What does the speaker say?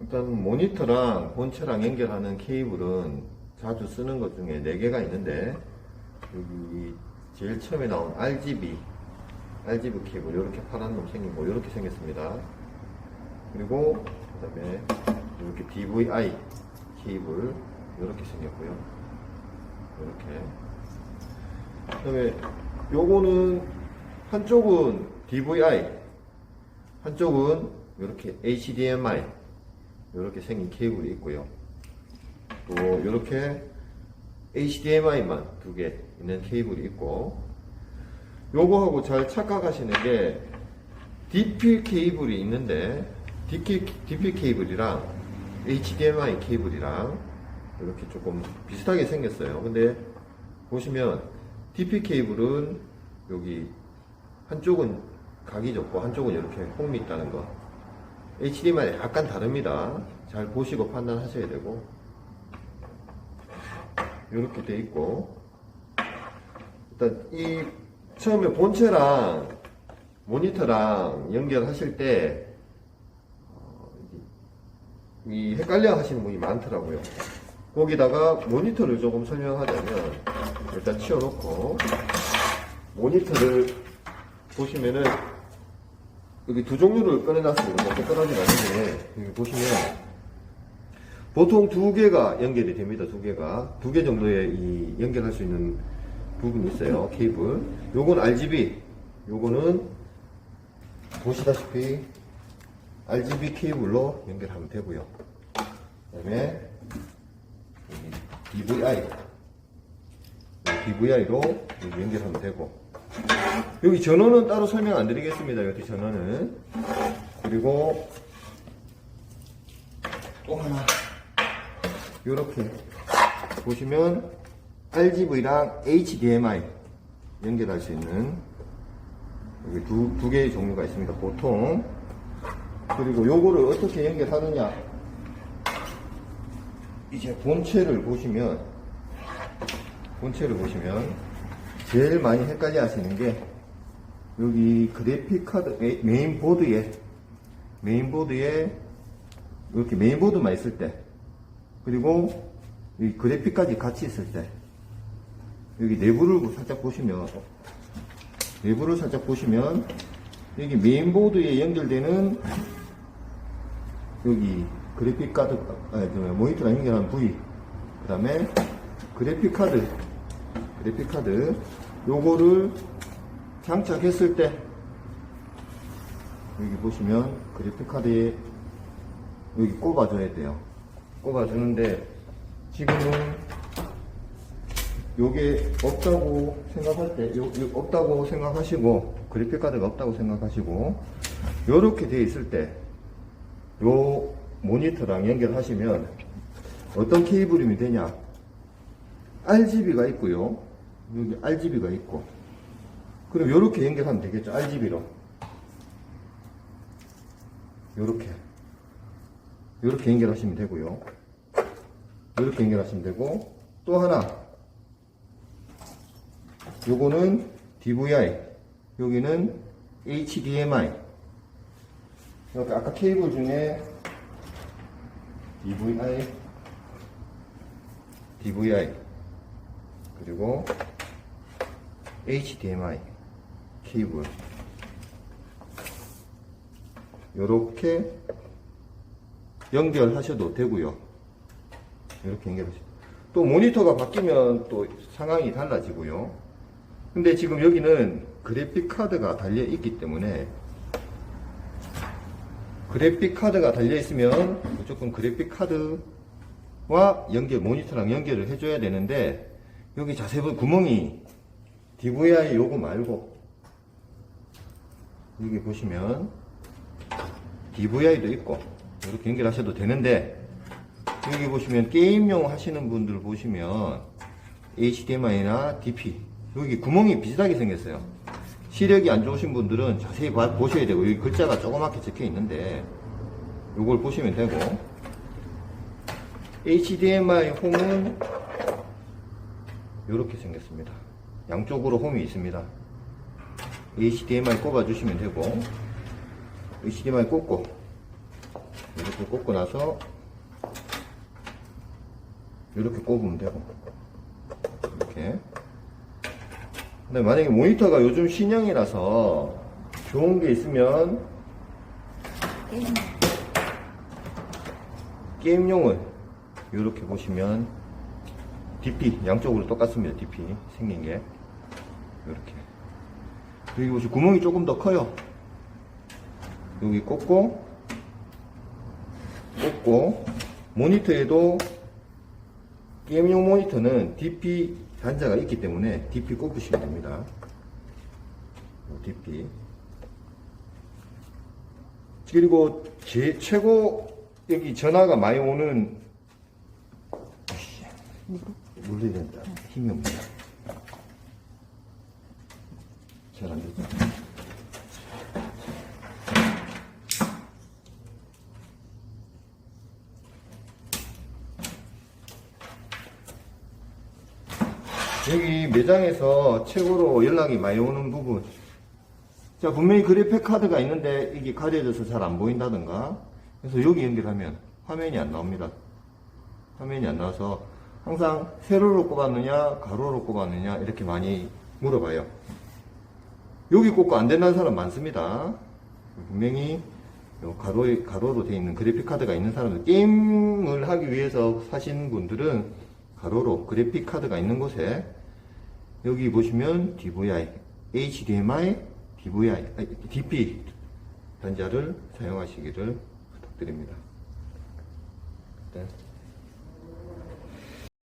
일단 모니터랑 본체랑 연결하는 케이블은 자주 쓰는 것 중에 4개가 있는데 여기 제일 처음에 나온 RGB RGB 케이블 이렇게 파란 놈 생기고 이렇게 생겼습니다. 그리고 그 다음에 이렇게 DVI 케이블 이렇게 생겼고요. 이렇게. 그 다음에 요거는 한쪽은 DVI 한쪽은 이렇게 HDMI 이렇게 생긴 케이블이 있고요. 또 이렇게 HDMI만 두 개 있는 케이블이 있고 요거하고 잘 착각하시는 게 DP 케이블이 있는데 DP, DP 케이블이랑 HDMI 케이블이랑 이렇게 조금 비슷하게 생겼어요. 근데 보시면 DP 케이블은 여기 한쪽은 각이 좁고 한쪽은 이렇게 홈이 있다는 거. HDMI 약간 다릅니다. 잘 보시고 판단하셔야 되고. 이렇게 돼 있고. 일단 이 처음에 본체랑 모니터랑 연결하실 때, 어, 이 헷갈려 하시는 분이 많더라고요. 거기다가 모니터를 조금 설명하자면, 일단 치워놓고, 모니터를 보시면은 여기 두 종류를 꺼내놨습니다. 뭐 꺼내지 않는데 여기 보시면 보통 두 개가 연결이 됩니다. 두 개가 두 개 정도의 이 연결할 수 있는 부분이 있어요. 케이블. 요건 RGB. 요거는 보시다시피 RGB 케이블로 연결하면 되고요. 그 다음에 DVI. DVI로 연결하면 되고 여기 전원은 따로 설명 안 드리겠습니다. 여기 전원은. 그리고 또 하나. 이렇게 보시면 RGB랑 HDMI 연결할 수 있는 여기 두, 두 개의 종류가 있습니다. 보통. 그리고 요거를 어떻게 연결하느냐. 이제 본체를 보시면 본체를 보시면 제일 많이 헷갈려 하시는 게 여기 그래픽 카드 메- 메인보드에 메인보드에 이렇게 메인보드만 있을 때 그리고 이 그래픽까지 같이 있을 때 여기 내부를 살짝 보시면 내부를 살짝 보시면 여기 메인보드에 연결되는 여기 그래픽 카드 아니 그 모니터랑 연결한 부위 그 다음에 그래픽 카드 그래픽 카드. 요거를 장착했을 때 여기 보시면 그래픽 카드에 여기 꼽아줘야 돼요. 꼽아주는데 지금은 요게 없다고 생각할 때 요, 요 없다고 생각하시고 그래픽 카드가 없다고 생각하시고 요렇게 되어 있을 때 요 모니터랑 연결하시면 어떤 케이블이면 되냐? RGB가 있고요. 여기 RGB가 있고. 그럼 요렇게 연결하면 되겠죠. RGB로. 요렇게 연결하시면 되고요. 요렇게 연결하시면 되고. 또 하나. 요거는 DVI. 여기는 HDMI. 여기 아까 케이블 중에 DVI, DVI, 그리고 HDMI 케이블 이렇게 연결하셔도 되고요. 이렇게 연결하셔도 또 모니터가 바뀌면 또 상황이 달라지고요. 근데 지금 여기는 그래픽 카드가 달려 있기 때문에 그래픽 카드가 달려 있으면 무조건 그래픽 카드와 연결 모니터랑 연결을 해줘야 되는데 여기 자세히 구멍이 DVI 요거 말고 여기 보시면 DVI도 있고 이렇게 연결하셔도 되는데 여기 보시면 게임용 하시는 분들 보시면 HDMI나 DP 여기 구멍이 비슷하게 생겼어요 시력이 안 좋으신 분들은 자세히 봐- 보셔야 되고 여기 글자가 조그맣게 적혀 있는데 이걸 보시면 되고 HDMI 홈은 이렇게 생겼습니다. 양쪽으로 홈이 있습니다. HDMI 꼽아 주시면 되고 HDMI 꽂고 이렇게 꽂고 나서 이렇게 꼽으면 되고 이렇게 근데 만약에 모니터가 요즘 신형이라서 좋은 게 있으면 게임. 게임용을 이렇게 보시면 DP 양쪽으로 똑같습니다. DP 생긴 게 이렇게 여기 보시 구멍이 조금 더 커요. 여기 꽂고 꽂고 모니터에도 게임용 모니터는 DP 단자가 있기 때문에 DP 꼽으시면 됩니다. 요 DP 그리고 제 최고 여기 전화가 많이 오는 물려야 된다. 힘이 없다. 잘 안 되죠. 여기 매장에서 최고로 연락이 많이 오는 부분. 자, 분명히 그래픽 카드가 있는데 이게 가려져서 잘 안 보인다든가. 그래서 여기 연결하면 화면이 안 나옵니다. 화면이 안 나와서 항상 세로로 꼽았느냐, 가로로 꼽았느냐, 이렇게 많이 물어봐요. 여기 꼽고 안 된다는 사람 많습니다. 분명히 요 가로, 가로로 되어 있는 그래픽 카드가 있는 사람들, 게임을 하기 위해서 사신 분들은 가로로 그래픽 카드가 있는 곳에 여기 보시면 DVI, HDMI, DVI, 아니, DP 단자를 사용하시기를 부탁드립니다. 네.